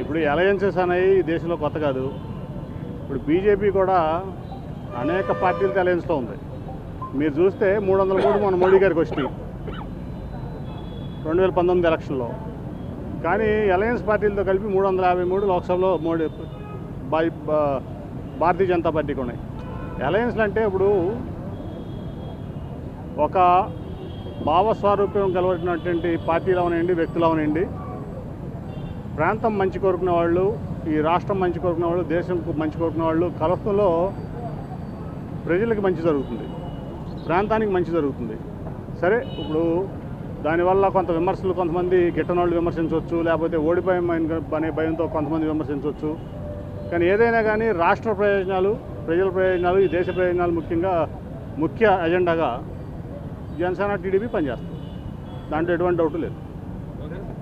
ఇప్పుడు అలయన్సెస్ అనేవి దేశంలో కొత్త కాదు. ఇప్పుడు బీజేపీ కూడా అనేక పార్టీలతో అలయన్స్లో ఉంది. మీరు చూస్తే మూడు వందల కోట్లు మన మోడీ గారికి వచ్చినాయి. రెండు వేల పంతొమ్మిది ఎలక్షన్లో. కానీ అలయన్స్ పార్టీలతో కలిపి మూడు వందల యాభై మూడు లోక్సభలో మోడీ బై బా- భారతీయ జనతా పార్టీకి ఉన్నాయి. అలయన్స్లు అంటే ఇప్పుడు ఒక భావస్వారూప్యం కలవటినటువంటి పార్టీలు అవనండి వ్యక్తులు అవనండి ప్రాంతం మంచి కోరుకునే వాళ్ళు ఈ రాష్ట్రం మంచి కోరుకునే వాళ్ళు దేశం మంచి కోరుకునే వాళ్ళు కలసంలో ప్రజలకు మంచి జరుగుతుంది. ప్రాంతానికి మంచి జరుగుతుంది. సరే ఇప్పుడు దానివల్ల కొంత విమర్శలు కొంతమంది గిట్టనోళ్ళు విమర్శించవచ్చు లేకపోతే ఓడిపోయాం అనే భయంతో కొంతమంది విమర్శించవచ్చు. కానీ ఏదైనా కానీ రాష్ట్ర ప్రయోజనాలు ప్రజల ప్రయోజనాలు ఈ దేశ ప్రయోజనాలు ముఖ్యంగా ముఖ్య ఎజెండాగా జనసేన టీడీపీ పనిచేస్తుంది. దాంట్లో ఎటువంటి డౌట్ లేదు.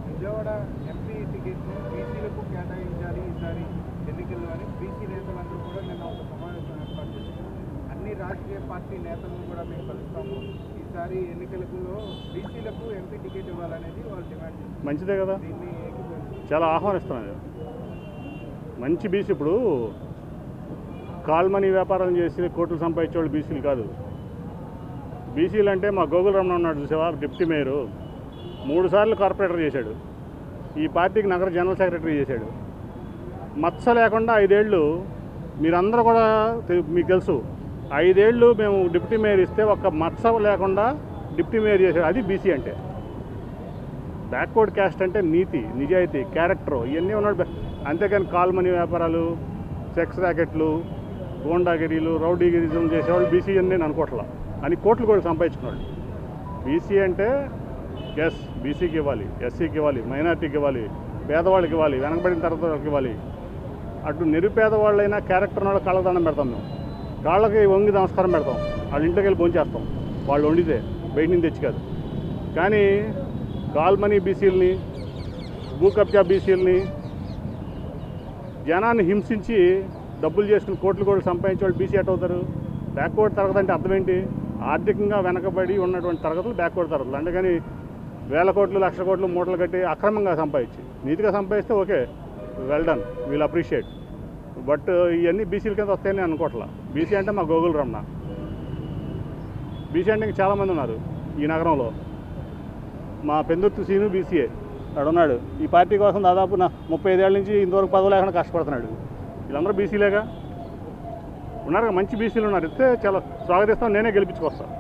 విజయవాడ ఎంపీ టికెట్ను బీసీలకు కేటాయించాలి ఈసారి ఎన్నికల్లో అని బీసీ నేతలందరూ కూడా నిన్న ఒక సమావేశం ఏర్పాటు చేశారు. అన్ని రాజకీయ పార్టీ నేతలను కూడా మేము కలుస్తాము. ఈసారి ఎన్నికలలో బీసీలకు ఎంపీ టికెట్ ఇవ్వాలనేది వాళ్ళు డిమాండ్ చేస్తారు మంచిదే కదా. చాలా ఆహ్వానిస్తున్నాను మంచి బీసీ ఇప్పుడు కాల్మనీ వ్యాపారం చేసి కోట్లు సంపాదించే వాళ్ళు బీసీలు కాదు. బీసీలు అంటే మా గోగుల రమణ ఉన్నాడు చూసావా? Deputy mayor. మూడుసార్లు కార్పొరేటర్ చేశాడు. ఈ పార్టీకి నగర జనరల్ సెక్రటరీ చేశాడు. మత్స లేకుండా ఐదేళ్ళు మీరందరూ కూడా మీకు తెలుసు. ఐదేళ్ళు మేము డిప్యూటీ మేయర్ ఇస్తే ఒక మత్స లేకుండా డిప్యూటీ మేయర్ చేశాడు. అది బీసీ అంటే. బ్యాక్వర్డ్ క్యాస్ట్ అంటే నీతి నిజాయితీ క్యారెక్టర్ ఇవన్నీ ఉన్నాడు అంతేకాని కాల్ మనీ వ్యాపారాలు సెక్స్ ర్యాకెట్లు గోండాగిరీలు రౌడీగిరిజం చేసేవాళ్ళు బీసీ అని నేను అనుకోవట్లా అని కోట్లు కూడా సంపాదించుకున్నాడు. బీసీ అంటే ఎస్ బీసీకి ఇవ్వాలి ఎస్సీకి ఇవ్వాలి మైనార్టీకి ఇవ్వాలి పేదవాళ్ళకి ఇవ్వాలి వెనకబడిన తరగతి వాళ్ళకి ఇవ్వాలి. అటు నిరుపేద వాళ్ళైనా క్యారెక్టర్ వాళ్ళ కాళ్ళదండం పెడతాం మేము. కాళ్ళకి వంగి నమస్కారం పెడతాం. వాళ్ళ ఇంట్లోకి వెళ్ళి భోంచేస్తాం. వాళ్ళు వండితే బయట నుంచి తెచ్చి కాదు. కానీ కాల్మనీ బీసీలని భూకబ్జా బీసీలని జనాన్ని హింసించి డబ్బులు చేసుకుని కోట్లు కోట్లు సంపాదించే వాళ్ళు బీసీ ఎట్ అవుతారు బ్యాక్వర్డ్ తరగతి అంటే అర్థం ఏంటి? ఆర్థికంగా వెనకబడి ఉన్నటువంటి తరగతులు బ్యాక్వర్డ్ తరగతులు. అందుకని వేల కోట్లు లక్ష కోట్లు మూటలు కట్టి అక్రమంగా సంపాదించి. నీతిగా సంపాదిస్తే okay well done will appreciate but ఇవన్నీ బీసీల కింద వస్తాయని అనుకోవట్లా బీసీ అంటే మా గోగుల రమణ. బీసీ అంటే ఇంకా చాలామంది ఉన్నారు ఈ నగరంలో. మా పెందుర్తి సీను బీసీఏ అక్కడ ఉన్నాడు. ఈ పార్టీ కోసం దాదాపు నా ముప్పై ఐదేళ్ళ నుంచి ఇంతవరకు పదవి లేకుండా కష్టపడుతున్నాడు. వీళ్ళందరూ బీసీలేగా ఉన్నారు మంచి బీసీలు ఉన్నారు. ఇస్తే చాలా స్వాగతిస్తాం నేనే గెలిపించుకొస్తాను